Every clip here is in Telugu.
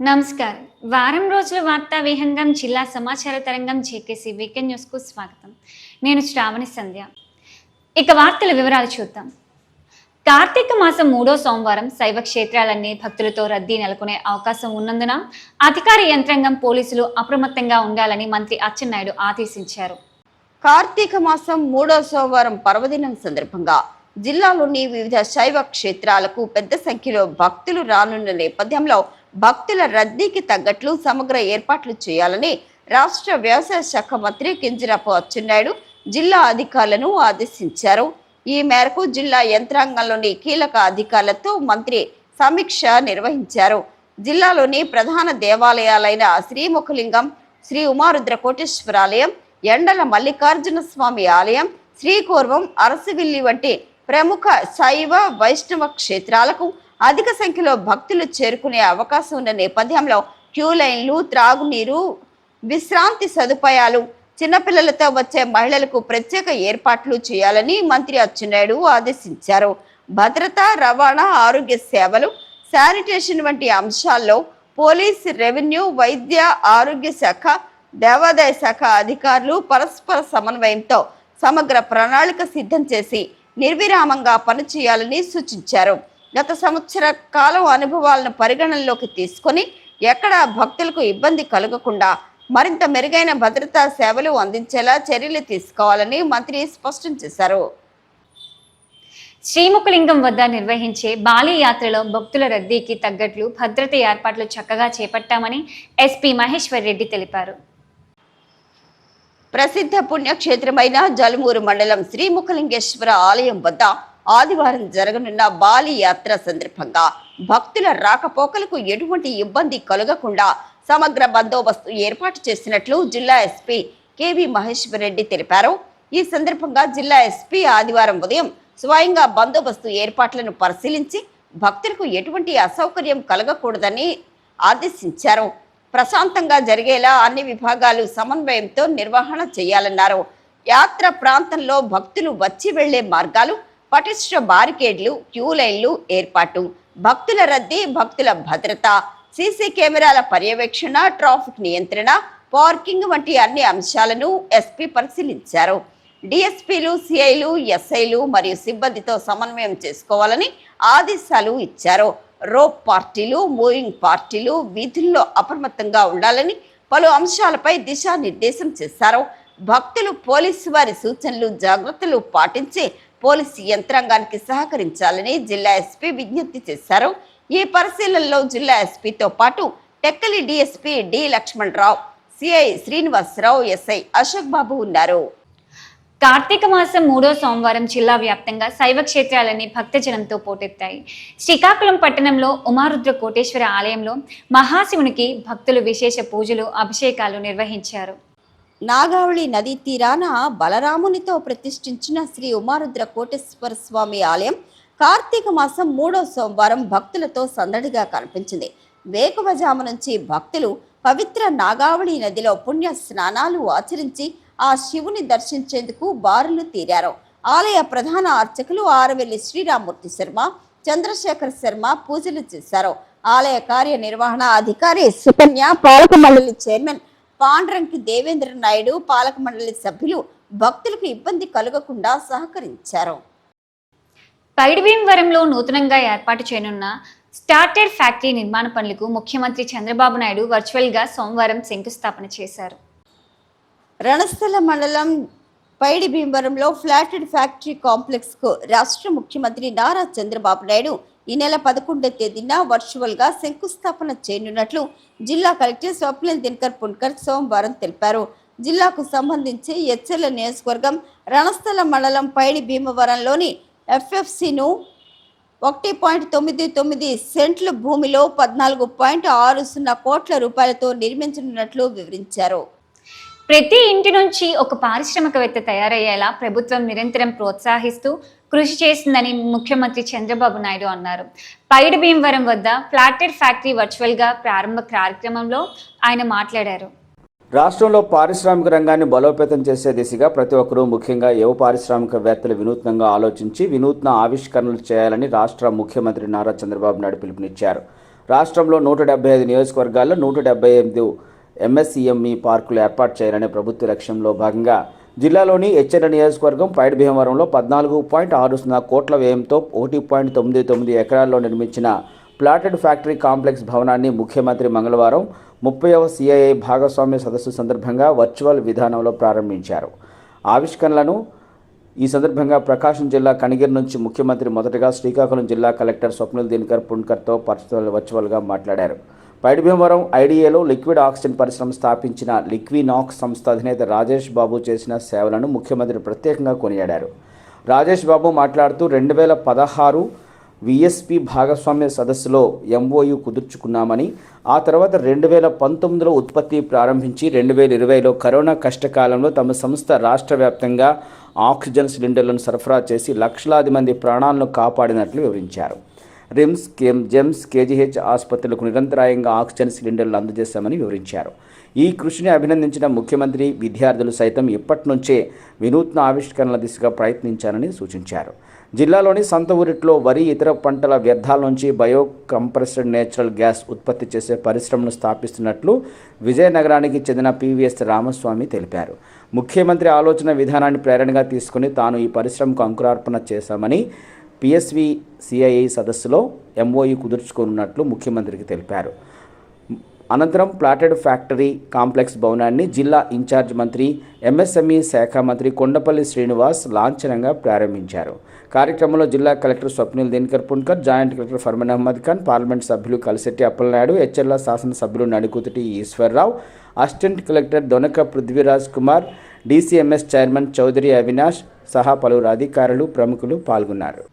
నమస్కారం. వారం రోజుల వార్తా విహంగం జిల్లా సమాచార తరంగం జేకేసీ వీకెండ్ న్యూస్కు స్వాగతం. నేను శ్రావణి సంధ్య. ఇక వార్తల వివరాలు చూద్దాం. కార్తీక మాసం మూడో సోమవారం శైవ క్షేత్రాలన్నీ భక్తులతో రద్దీ నెలకొనే అవకాశం ఉన్నందున అధికార యంత్రాంగం పోలీసులు అప్రమత్తంగా ఉండాలని మంత్రి అచ్చెన్నాయుడు ఆదేశించారు. కార్తీక మాసం మూడో సోమవారం పర్వదినం సందర్భంగా జిల్లాలోని వివిధ శైవ క్షేత్రాలకు పెద్ద సంఖ్యలో భక్తులు రానున్న నేపథ్యంలో భక్తుల రద్దీకి తగ్గట్లు సమగ్ర ఏర్పాట్లు చేయాలని రాష్ట్ర వ్యవసాయ శాఖ మంత్రి కింజరాపు అచ్చెన్నాయుడు జిల్లా అధికారులను ఆదేశించారు. ఈ మేరకు జిల్లా యంత్రాంగంలోని కీలక అధికారులతో మంత్రి సమీక్ష నిర్వహించారు. జిల్లాలోని ప్రధాన దేవాలయాలైన శ్రీముఖలింగం శ్రీ ఉమారుద్ర కోటేశ్వరాలయం ఎండల మల్లికార్జున స్వామి ఆలయం శ్రీకూర్వం అరసవిల్లి వంటి ప్రముఖ శైవ వైష్ణవ క్షేత్రాలకు అధిక సంఖ్యలో భక్తులు చేరుకునే అవకాశం ఉన్న నేపథ్యంలో క్యూ లైన్లు త్రాగునీరు విశ్రాంతి సదుపాయాలు చిన్నపిల్లలతో వచ్చే మహిళలకు ప్రత్యేక ఏర్పాట్లు చేయాలని మంత్రి అచ్చెన్నాయుడు ఆదేశించారు. భద్రత రవాణా ఆరోగ్య సేవలు శానిటేషన్ వంటి అంశాల్లో పోలీస్ రెవెన్యూ వైద్య ఆరోగ్య శాఖ దేవాదాయ శాఖ అధికారులు పరస్పర సమన్వయంతో సమగ్ర ప్రణాళిక సిద్ధం చేసి నిర్విరామంగా పనిచేయాలని సూచించారు. గత సంవత్సర కాలం అనుభవాలను పరిగణనలోకి తీసుకొని ఎక్కడ భక్తులకు ఇబ్బంది కలగకుండా మరింత మెరుగైన భద్రతా సేవలు అందించేలా చర్యలు తీసుకోవాలని మంత్రి స్పష్టం చేశారు. శ్రీముఖలింగం వద్ద నిర్వహించే బాలి యాత్రలో భక్తుల రద్దీకి తగ్గట్లు భద్రత ఏర్పాట్లు చక్కగా చేపట్టామని ఎస్పీ మహేశ్వర్ రెడ్డి తెలిపారు. ప్రసిద్ధ పుణ్యక్షేత్రమైన జలుమూరు మండలం శ్రీముఖలింగేశ్వర ఆలయం వద్ద ఆదివారం జరగనున్న బాలి యాత్ర సందర్భంగా భక్తుల రాకపోకలకు ఎటువంటి ఇబ్బంది కలగకుండా సమగ్ర బందోబస్తు ఏర్పాటు చేసినట్లు జిల్లా ఎస్పీ కేవి మహేశ్వర్ రెడ్డి తెలిపారు. ఈ సందర్భంగా జిల్లా ఎస్పీ ఆదివారం ఉదయం స్వయంగా బందోబస్తు ఏర్పాట్లను పరిశీలించి భక్తులకు ఎటువంటి అసౌకర్యం కలగకూడదని ఆదేశించారు. ప్రశాంతంగా జరిగేలా అన్ని విభాగాలు సమన్వయంతో నిర్వహణ చేయాలన్నారు. యాత్ర ప్రాంతంలో భక్తులు వచ్చి వెళ్ళే మార్గాలు పటిష్ట బారికేడ్లు క్యూ లైన్లు ఏర్పాటు. భక్తుల రద్దీ భక్తుల భద్రత సీసీ కెమెరాల పర్యవేక్షణ ట్రాఫిక్ నియంత్రణ పార్కింగ్ వంటి అన్ని అంశాలను ఎస్పీ పరిశీలించారు. డిఎస్పీలు సిఐలు ఎస్ఐలు మరియు సిబ్బందితో సమన్వయం చేసుకోవాలని ఆదేశాలు ఇచ్చారు. రోప్ పార్టీలు మూవింగ్ పార్టీలు వీధుల్లో అప్రమత్తంగా ఉండాలని పలు అంశాలపై దిశానిర్దేశం చేశారు. భక్తులు పోలీసు వారి సూచనలు జాగ్రత్తలు పాటించి పోలీసు యంత్రాంగానికి సహకరించాలని జిల్లా ఎస్పీ విజ్ఞప్తి చేశారు. ఈ పరిశీలనలో జిల్లా ఎస్పీతో పాటు Tekkali DSP D Lakshmanarao CI Srinivasarao SI Ashok Babu ఉన్నారు. కార్తీక మాసం మూడో సోమవారం జిల్లా వ్యాప్తంగా శైవ క్షేత్రాలన్నీ భక్తజనంతో పోటెత్తాయి. శ్రీకాకుళం పట్టణంలో ఉమారుద్ర కోటేశ్వర ఆలయంలో మహాశివునికి భక్తులు విశేష పూజలు అభిషేకాలు నిర్వహించారు. నాగావళి నదీ తీరాన బలరామునితో ప్రతిష్ఠించిన శ్రీ ఉమారుద్ర కోటేశ్వర స్వామి ఆలయం కార్తీక మాసం మూడో సోమవారం భక్తులతో సందడిగా కనిపించింది. వేకువజాము నుంచి భక్తులు పవిత్ర నాగావళి నదిలో పుణ్య స్నానాలు ఆచరించి ఆ శివుని దర్శించేందుకు బారులు తీరారు. ఆలయ ప్రధాన అర్చకులు ఆరవెల్లి శ్రీరామూర్తి శర్మ చంద్రశేఖర్ శర్మ పూజలు చేశారు. ఆలయ కార్యనిర్వహణ అధికారి సుకన్య పాలక మండలి చైర్మన్ పాండ్రంకి దేవేంద్ర నాయుడు పాలక మండలి సభ్యులు భక్తులకు ఇబ్బంది కలగకుండా సహకరించారు. పైడిభీమవరంలో నూతనంగా ఏర్పాటు చేయనున్న స్టార్టెడ్ ఫ్యాక్టరీ నిర్మాణ పనులకు ముఖ్యమంత్రి చంద్రబాబు నాయుడు వర్చువల్గా సోమవారం శంకుస్థాపన చేశారు. రణస్థల మండలం పైడి భీమవరంలో ఫ్లాటెడ్ ఫ్యాక్టరీ కాంప్లెక్స్కు రాష్ట్ర ముఖ్యమంత్రి నారా చంద్రబాబు నాయుడు ఈ నెల పదకొండవ తేదీన వర్చువల్గా శంకుస్థాపన చేయనున్నట్లు జిల్లా కలెక్టర్ స్వప్నిల్ దినకర్ పున్కర్ సోమవారం తెలిపారు. జిల్లాకు సంబంధించి ఎచ్చెల నియోజకవర్గం రణస్థల మండలం పైడి భీమవరంలోని ఎఫ్ఎఫ్సిను ఒకటి పాయింట్ తొమ్మిది తొమ్మిది సెంట్ల భూమిలో పద్నాలుగు పాయింట్ ఆరు సున్నా కోట్ల రూపాయలతో నిర్మించనున్నట్లు వివరించారు. ప్రతి ఇంటి నుంచి ఒక పారిశ్రామికవేత్త తయారయ్యేలా ప్రభుత్వం నిరంతరం ప్రోత్సహిస్తూ కృషి చేసిందని ముఖ్యమంత్రి చంద్రబాబు నాయుడు అన్నారు. పైడి భీమవరం వద్ద ఫ్లాటెడ్ ఫ్యాక్టరీ వర్చువల్గా ప్రారంభ కార్యక్రమంలో ఆయన మాట్లాడారు. రాష్ట్రంలో పారిశ్రామిక రంగాన్ని బలోపేతం చేసే దిశగా ప్రతి ఒక్కరూ ముఖ్యంగా యువ పారిశ్రామికవేత్తలు వినూత్నంగా ఆలోచించి వినూత్న ఆవిష్కరణలు చేయాలని రాష్ట్ర ముఖ్యమంత్రి నారా చంద్రబాబు నాయుడు పిలుపునిచ్చారు. రాష్ట్రంలో నూట డెబ్బై ఐదు నియోజకవర్గాల్లో నూట డెబ్బై ఎనిమిది ఎంఎస్సిఎంఈ పార్కులు ఏర్పాటు చేయాలనే ప్రభుత్వ లక్ష్యంలో భాగంగా జిల్లాలోని హెచ్చర నియోజకవర్గం పైడ్ భీమవరంలో పద్నాలుగు పాయింట్ ఆరు సున్నా కోట్ల వ్యయంతో ఒకటి పాయింట్ తొమ్మిది తొమ్మిది ఎకరాల్లో నిర్మించిన ప్లాటెడ్ ఫ్యాక్టరీ కాంప్లెక్స్ భవనాన్ని ముఖ్యమంత్రి మంగళవారం ముప్పైవ సిఐఐ భాగస్వామ్య సదస్సు సందర్భంగా వర్చువల్ విధానంలో ప్రారంభించారు. ఆవిష్కరణలను ఈ సందర్భంగా ప్రకాశం జిల్లా కనిగిరి నుంచి ముఖ్యమంత్రి మొదటగా శ్రీకాకుళం జిల్లా కలెక్టర్ స్వప్నిల్ దినకర్ పుణ్కర్తో పర్సనల్ వర్చువల్గా మాట్లాడారు. పైడిభీమవరం ఐడిఏలో లిక్విడ్ ఆక్సిజన్ పరిశ్రమ స్థాపించిన లిక్వినాక్స్ సంస్థ అధినేత రాజేష్ బాబు చేసిన సేవలను ముఖ్యమంత్రి ప్రత్యేకంగా కొనియాడారు. రాజేష్ బాబు మాట్లాడుతూ రెండు వేల పదహారు విఎస్పి భాగస్వామ్య సదస్సులో ఎంఓయు కుదుర్చుకున్నామని ఆ తర్వాత రెండు వేల పంతొమ్మిదిలో ఉత్పత్తి ప్రారంభించి రెండు వేల ఇరవైలో కరోనా కష్టకాలంలో తమ సంస్థ రాష్ట్ర వ్యాప్తంగా ఆక్సిజన్ సిలిండర్లను సరఫరా చేసి లక్షలాది మంది ప్రాణాలను కాపాడినట్లు వివరించారు. రిమ్స్ కేమ్ జెమ్స్ కేజీహెచ్ ఆసుపత్రులకు నిరంతరాయంగా ఆక్సిజన్ సిలిండర్లు అందజేశామని వివరించారు. ఈ కృషిని అభినందించిన ముఖ్యమంత్రి విద్యార్థులు సైతం ఇప్పటి నుంచే వినూత్న ఆవిష్కరణల దిశగా ప్రయత్నించారని సూచించారు. జిల్లాలోని సంత ఊరిట్లో వరి ఇతర పంటల వ్యర్థాల నుంచి బయో కంప్రెస్డ్ నేచురల్ గ్యాస్ ఉత్పత్తి చేసే పరిశ్రమను స్థాపిస్తున్నట్లు విజయనగరానికి చెందిన పివిఎస్ రామస్వామి తెలిపారు. ముఖ్యమంత్రి ఆలోచన విధానాన్ని ప్రేరణగా తీసుకుని తాను ఈ పరిశ్రమకు అంకురార్పణ చేశామని పిఎస్వి సిఐఐ సదస్సులో ఎంఓయూ కుదుర్చుకోనున్నట్లు ముఖ్యమంత్రికి తెలిపారు. అనంతరం ప్లాటెడ్ ఫ్యాక్టరీ కాంప్లెక్స్ భవనాన్ని జిల్లా ఇన్ఛార్జ్ మంత్రి ఎంఎస్ఎంఈ శాఖ మంత్రి కొండపల్లి శ్రీనివాస్ లాంఛనంగా ప్రారంభించారు. కార్యక్రమంలో జిల్లా collector Swapnil Dinakar Punkar joint collector Farman Ahmed Khan parliament సభ్యులు కలిశెట్టి అప్పలనాయుడు హెచ్ఎల్ఆర్ శాసనసభ్యులు Nadukututi Eswararao assistant collector Donaka Prithviraj Kumar DCMS chairman Chowdary Avinash సహా పలువురు అధికారులు ప్రముఖులు పాల్గొన్నారు.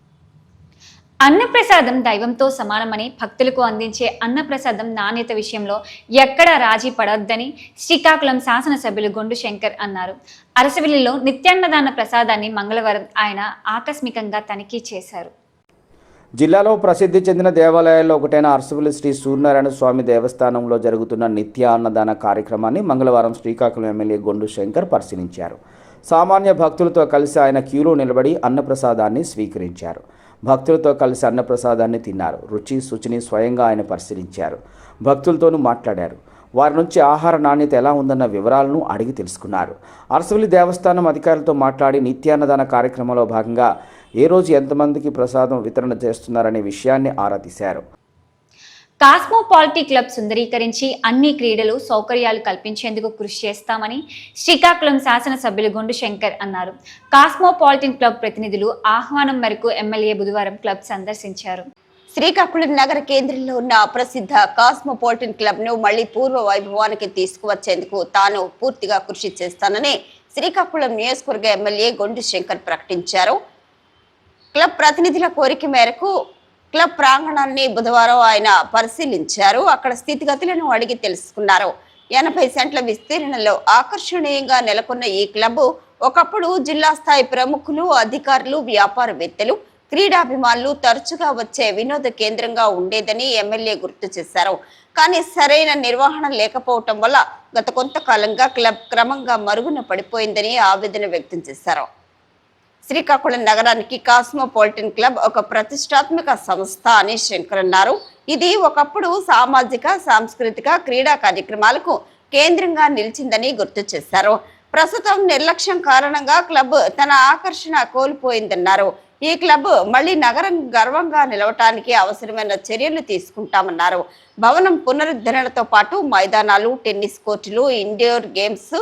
అన్నప్రసాదం దైవంతో సమానమని భక్తులకు అందించే అన్నప్రసాదం నాణ్యత విషయంలో ఎక్కడా రాజీ పడొద్దని శ్రీకాకుళం శాసనసభ్యులు గొండు శంకర్ అన్నారు. అరసవిల్లిలో నిత్యాన్నదాన ప్రసాదాన్ని మంగళవారం ఆయన ఆకస్మికంగా తనిఖీ చేశారు. జిల్లాలో ప్రసిద్ధి చెందిన దేవాలయాల్లో ఒకటైన అరసవల్లి శ్రీ సూర్యనారాయణ స్వామి దేవస్థానంలో జరుగుతున్న నిత్య అన్నదాన కార్యక్రమాన్ని మంగళవారం శ్రీకాకుళం ఎమ్మెల్యే గొండు శంకర్ పరిశీలించారు. సామాన్య భక్తులతో కలిసి ఆయన క్యూలో నిలబడి అన్నప్రసాదాన్ని స్వీకరించారు. భక్తులతో కలిసి అన్నప్రసాదాన్ని తిన్నారు. రుచి శుచిని స్వయంగా ఆయన పరిశీలించారు. భక్తులతోనూ మాట్లాడారు. వారి నుంచి ఆహార నాణ్యత ఎలా ఉందన్న వివరాలను అడిగి తెలుసుకున్నారు. అరసవల్లి దేవస్థానం అధికారులతో మాట్లాడి నిత్యాన్నదాన కార్యక్రమంలో భాగంగా ఏ రోజు ఎంతమందికి ప్రసాదం వితరణ చేస్తున్నారనే విషయాన్ని ఆరా తీశారు. కాస్మోపాలిటీ క్లబ్ సుందరీకరించి అన్ని క్రీడలు సౌకర్యాలు కల్పించేందుకు కృషి చేస్తామని శ్రీకాకుళం శాసనసభ్యులు గుండు శంకర్ అన్నారు. కాస్మోపాలిటన్ క్లబ్ ప్రతినిధులు ఆహ్వానం మేరకు ఎమ్మెల్యే బుధవారం క్లబ్ సందర్శించారు. శ్రీకాకుళం నగర కేంద్రంలో ఉన్న ప్రసిద్ధ కాస్మోపాలిటన్ క్లబ్ను మళ్ళీ పూర్వ వైభవానికి తీసుకువచ్చేందుకు తాను పూర్తిగా కృషి చేస్తానని శ్రీకాకుళం నియోజకవర్గ ఎమ్మెల్యే గొండు శంకర్ ప్రకటించారు. క్లబ్ ప్రతినిధుల కోరిక మేరకు క్లబ్ ప్రాంగణాన్ని బుధవారం ఆయన పరిశీలించారు. అక్కడ స్థితిగతులను అడిగి తెలుసుకున్నారు. ఎనభై సెంట్ల విస్తీర్ణంలో ఆకర్షణీయంగా నెలకొన్న ఈ క్లబ్ ఒకప్పుడు జిల్లా స్థాయి ప్రముఖులు అధికారులు వ్యాపారవేత్తలు క్రీడాభిమానులు తరచుగా వచ్చే వినోద కేంద్రంగా ఉండేదని ఎమ్మెల్యే గుర్తు చేశారు. కానీ సరైన నిర్వహణ లేకపోవటం వల్ల గత కొంతకాలంగా క్లబ్ క్రమంగా మరుగున పడిపోయిందని ఆవేదన వ్యక్తం చేశారు. శ్రీకాకుళం నగరానికి కాస్మోపాలిటన్ క్లబ్ ఒక ప్రతిష్టాత్మక సంస్థ అని శంకర్ అన్నారు. ఇది ఒకప్పుడు సామాజిక సాంస్కృతిక క్రీడా కార్యక్రమాలకు కేంద్రంగా నిలిచిందని గుర్తు చేశారు. ప్రస్తుతం నిర్లక్ష్యం కారణంగా క్లబ్ తన ఆకర్షణ కోల్పోయిందన్నారు. ఈ క్లబ్ మళ్ళీ నగరం గర్వంగా నిలవటానికి అవసరమైన చర్యలు తీసుకుంటామన్నారు. భవనం పునరుద్ధరణతో పాటు మైదానాలు టెన్నిస్ కోర్టులు ఇండోర్ గేమ్స్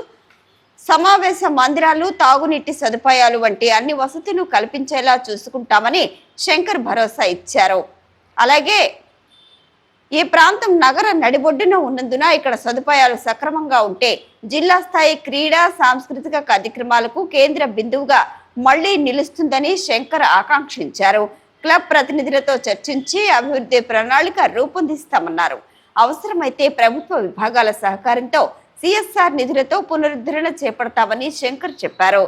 సమావేశ మందిరాలు తాగునీటి సదుపాయాలు వంటి అన్ని వసతులు కల్పించేలా చూసుకుంటామని శంకర్ భరోసా ఇచ్చారు. అలాగే ఈ ప్రాంతం నగర నడిబొడ్డున ఉన్నందున ఇక్కడ సదుపాయాలు సక్రమంగా ఉంటే జిల్లా స్థాయి క్రీడా సాంస్కృతిక కార్యక్రమాలకు కేంద్ర బిందువుగా మళ్ళీ నిలుస్తుందని శంకర్ ఆకాంక్షించారు. క్లబ్ ప్రతినిధులతో చర్చించి అభివృద్ధి ప్రణాళిక రూపొందిస్తామన్నారు. అవసరమైతే ప్రభుత్వ విభాగాల సహకారంతో సిఎస్ఆర్ నిధులతో పునరుద్ధరణ చేపడతామని శంకర్ చెప్పారు.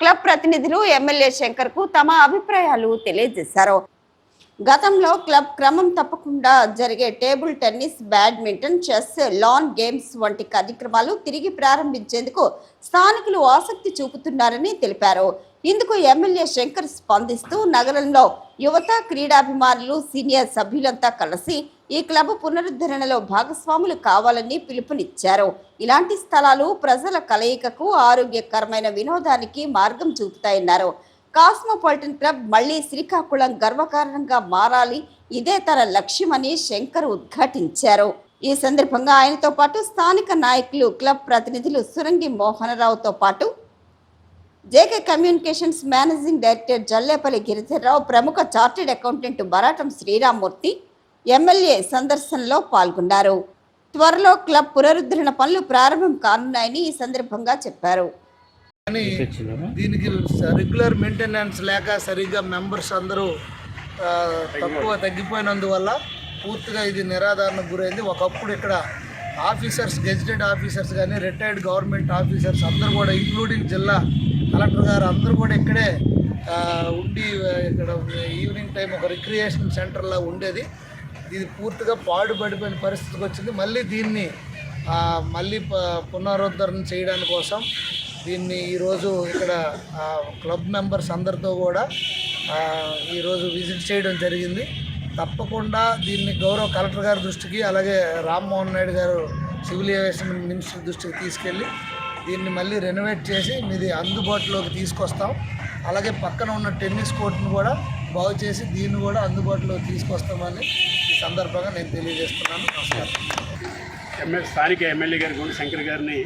క్లబ్ ప్రతినిధులు ఎమ్మెల్యే శంకర్కు తమ అభిప్రాయాలు తెలియజేశారు. గతంలో క్లబ్ క్రమం తప్పకుండా జరిగే table tennis badminton chess lawn games వంటి కార్యక్రమాలు తిరిగి ప్రారంభించేందుకు స్థానికులు ఆసక్తి చూపుతున్నారని తెలిపారు. ఇందుకు ఎమ్మెల్యే శంకర్ స్పందిస్తూ నగరంలో యువత క్రీడాభిమానులు సీనియర్ సభ్యులంతా కలిసి ఈ క్లబ్ పునరుద్ధరణలో భాగస్వాములు కావాలని పిలుపునిచ్చారు. ఇలాంటి స్థలాలు ప్రజల కలయికకు ఆరోగ్యకరమైన వినోదానికి మార్గం చూపుతాయన్నారు. కాస్మోపాలిటన్ క్లబ్ మళ్ళీ శ్రీకాకుళం గర్వకారణంగా మారాలి ఇదే తన లక్ష్యమని శంకర్ ఉద్ఘాటించారు. ఈ సందర్భంగా ఆయనతో పాటు స్థానిక నాయకులు క్లబ్ ప్రతినిధులు సురంగి మోహనరావుతో పాటు JK communications managing director Jallepalli Giridharrao ప్రముఖ chartered accountant Baratam Sriramamurthy MLA సందర్శనలో పాల్గొన్నారు. త్వరలో క్లబ్ పునరుద్ధరణ పనులు ప్రారంభం కానున్నాయని ఈ సందర్భంగా చెప్పారు. కానీ దీనికి రెగ్యులర్ మెయింటెనెన్స్ లేక సరిగ్గా మెంబర్స్ అందరూ తక్కువ తగ్గిపోయినందువల్ల పూర్తిగా ఇది నిరాధారణకు గురైంది. ఒకప్పుడు ఇక్కడ ఆఫీసర్స్ గెజిటెడ్ ఆఫీసర్స్ కానీ రిటైర్డ్ గవర్నమెంట్ ఆఫీసర్స్ అందరూ కూడా ఇంక్లూడింగ్ జిల్లా కలెక్టర్ గారు అందరూ కూడా ఇక్కడే ఉండి ఇక్కడ ఈవినింగ్ టైం ఒక రిక్రియేషన్ సెంటర్లా ఉండేది. ఇది పూర్తిగా పాడుపడిపోయిన పరిస్థితికి వచ్చింది. మళ్ళీ దీన్ని మళ్ళీ ప- పునరుద్ధరణ చేయడానికి కోసం దీన్ని ఈరోజు ఇక్కడ క్లబ్ మెంబర్స్ అందరితో కూడా ఈరోజు విజిట్ చేయడం జరిగింది. తప్పకుండా దీన్ని గౌరవ కలెక్టర్ గారి దృష్టికి అలాగే రామ్మోహన్ నాయుడు గారు సివిల్ ఏవియేషన్ మినిస్టర్ దృష్టికి తీసుకెళ్ళి దీన్ని మళ్ళీ రెనోవేట్ చేసి మీది అందుబాటులోకి తీసుకొస్తాం. అలాగే పక్కన ఉన్న టెన్నిస్ కోర్టును కూడా బాగు చేసి దీన్ని కూడా అందుబాటులోకి తీసుకొస్తామని సందర్భంగా నేను తెలియజేస్తున్నాను. నమస్కారం. ఎమ్మెల్యే స్థానిక ఎమ్మెల్యే గారు గుండు శంకర్ గారిని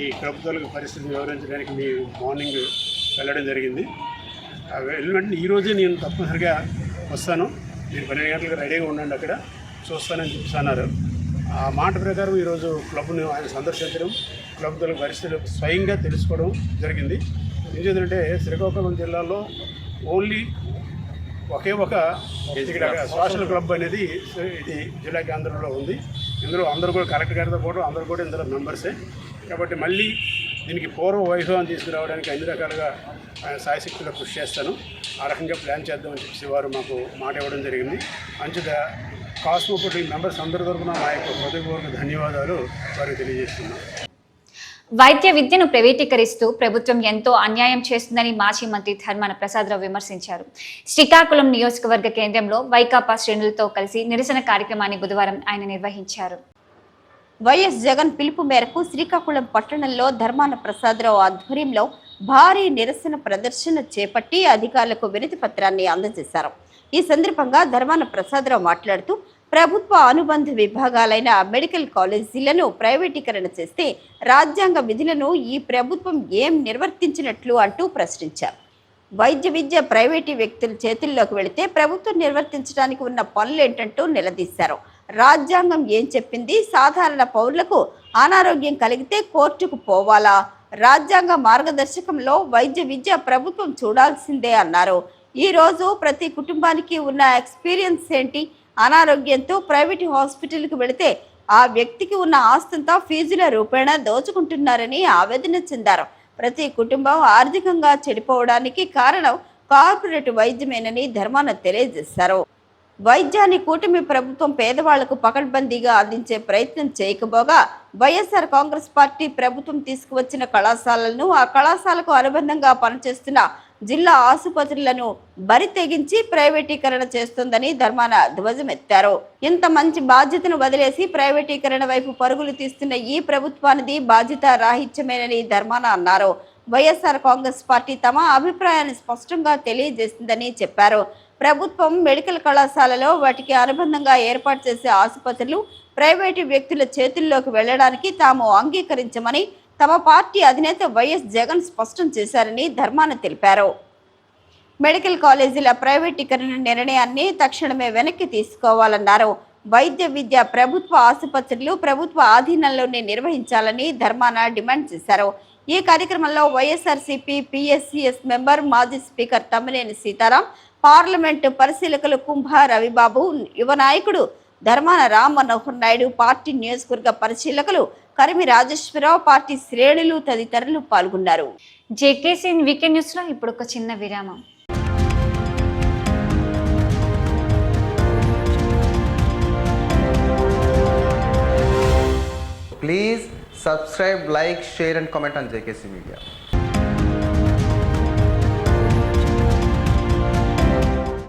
ఈ ప్రభుత్వాలకు పరిస్థితిని వివరించడానికి మీ మార్నింగ్ వెళ్ళడం జరిగింది. ఆ వెళ్ళిన ఈరోజే నేను తప్పనిసరిగా వస్తాను. మీరు పన్నెండు గంటలకు రెడీగా ఉండండి అక్కడ. చూస్తానని చెప్పి అన్నారు. ఆ మాట ప్రకారం ఈరోజు క్లబ్ను ఆయన సందర్శించడం క్లబ్ తాలూకు పరిస్థితులు స్వయంగా తెలుసుకోవడం జరిగింది. ఎందుకంటే శ్రీకాకుళం జిల్లాలో ఓన్లీ ఒకే ఒక ఇక్కడ సోషల్ క్లబ్ అనేది ఇది జిల్లా కేంద్రంలో ఉంది. ఇందులో అందరూ కూడా కలెక్టర్ గారితో పాటు అందరూ కూడా ఇందులో మెంబర్సే. కాబట్టి మళ్ళీ దీనికి పూర్వ వైభవం తీసుకురావడానికి అన్ని రకాలుగా ఆయన సాయశక్తిలో కృషి చేస్తాను. ఆ రకంగా ప్లాన్ చేద్దామని చెప్పేసి వారు మాకు మాట ఇవ్వడం జరిగింది. అంచుగా కాస్మోపోటీ మెంబర్స్ అందరి తరఫున మా యొక్క హృదయపూర్వక ధన్యవాదాలు వారికి తెలియజేస్తున్నాను. వైద్య విద్యను ప్రైవేటీకరిస్తూ ప్రభుత్వం ఎంతో అన్యాయం చేస్తుందని మాజీ మంత్రి ధర్మాన ప్రసాదరావు విమర్శించారు. శ్రీకాకుళం నియోజకవర్గ కేంద్రంలో వైకాపా శ్రేణులతో కలిసి నిరసన కార్యక్రమాన్ని బుధవారం ఆయన నిర్వహించారు. వైఎస్ జగన్ పిలుపు మేరకు శ్రీకాకుళం పట్టణంలో ధర్మాన ప్రసాదరావు ఆధ్వర్యంలో భారీ నిరసన ప్రదర్శన చేపట్టి అధికారులకు వినతి పత్రాన్ని అందజేశారు. ఈ సందర్భంగా ధర్మాన ప్రసాదరావు మాట్లాడుతూ ప్రభుత్వ అనుబంధ విభాగాలైన మెడికల్ కాలేజీలను ప్రైవేటీకరణ చేస్తే రాజ్యాంగ విధులను ఈ ప్రభుత్వం ఏం నిర్వర్తించినట్లు అంటూ ప్రశ్నించారు. వైద్య విద్య ప్రైవేటు వ్యక్తుల చేతుల్లోకి వెళితే ప్రభుత్వం నిర్వర్తించడానికి ఉన్న పనులేంటంటూ నిలదీశారు. రాజ్యాంగం ఏం చెప్పింది? సాధారణ పౌరులకు అనారోగ్యం కలిగితే కోర్టుకు పోవాలా? రాజ్యాంగ మార్గదర్శకంలో వైద్య విద్య ప్రభుత్వం చూడాల్సిందే అన్నారు. ఈ రోజు ప్రతి కుటుంబానికి ఉన్న ఎక్స్పీరియన్స్ ఏంటి? అనారోగ్యంతో ప్రైవేట్ హాస్పిటల్కి వెళితే ఆ వ్యక్తికి ఉన్న ఆస్తంతా ఫీజుల రూపేణా దోచుకుంటున్నారని ఆవేదన చెందారు. ప్రతి కుటుంబం ఆర్థికంగా చెడిపోవడానికి కారణం కార్పొరేట్ వైద్యమేనని ధర్మాన తెలియజేశారు. వైద్యాన్ని కూటమి ప్రభుత్వం పేదవాళ్ళకు పకడ్బందీగా అందించే ప్రయత్నం చేయకపోగా వైఎస్ఆర్ కాంగ్రెస్ పార్టీ ప్రభుత్వం తీసుకువచ్చిన కళాశాలలను ఆ కళాశాలకు అనుబంధంగా పనిచేస్తున్న జిల్లా ఆసుపత్రులను బరి తెగించి ప్రైవేటీకరణ చేస్తుందని ధర్మాన ధ్వజమెత్తారు ఇంత మంచి బాధ్యతను వదిలేసి ప్రైవేటీకరణ వైపు పరుగులు తీస్తున్న ఈ ప్రభుత్వానిది బాధ్యత రాహిత్యమేనని ధర్మాన అన్నారు. వైఎస్ఆర్ కాంగ్రెస్ పార్టీ తమ అభిప్రాయాన్ని స్పష్టంగా తెలియజేసిందని చెప్పారు. ప్రభుత్వం మెడికల్ కళాశాలలో వాటికి అనుబంధంగా ఏర్పాటు చేసే ఆసుపత్రులు ప్రైవేటు వ్యక్తుల చేతుల్లోకి వెళ్ళడానికి తాము అంగీకరించమని తమ పార్టీ అధినేత వైఎస్ జగన్ స్పష్టం చేశారని ధర్మాన తెలిపారు. మెడికల్ కాలేజీల ప్రైవేటీకరణ నిర్ణయాన్ని తక్షణమే వెనక్కి తీసుకోవాలన్నారు. వైద్య విద్య ప్రభుత్వ ఆసుపత్రులు ప్రభుత్వ ఆధీనంలోనే నిర్వహించాలని ధర్మాన డిమాండ్ చేశారు. ఈ కార్యక్రమంలో వైఎస్ఆర్సీపీ పిఎస్సిఎస్ మెంబర్ మాజీ స్పీకర్ తమ్మినేని సీతారాం పార్లమెంటు పరిశీలకులు కుంభ రవిబాబు యువ నాయకుడు ధర్మాన రామ్ మనోహర్ నాయుడు పార్టీ నియోజకవర్గ పరిశీలకులు కరిమి రాజేశ్వరరావు పార్టీ శ్రేణులు తదితరులు పాల్గొన్నారు జేకేసీన్ వీకెండ్ న్యూస్లో ఇప్పుడు ఒక చిన్న విరామం Please subscribe, like, share, and comment on JKC Media.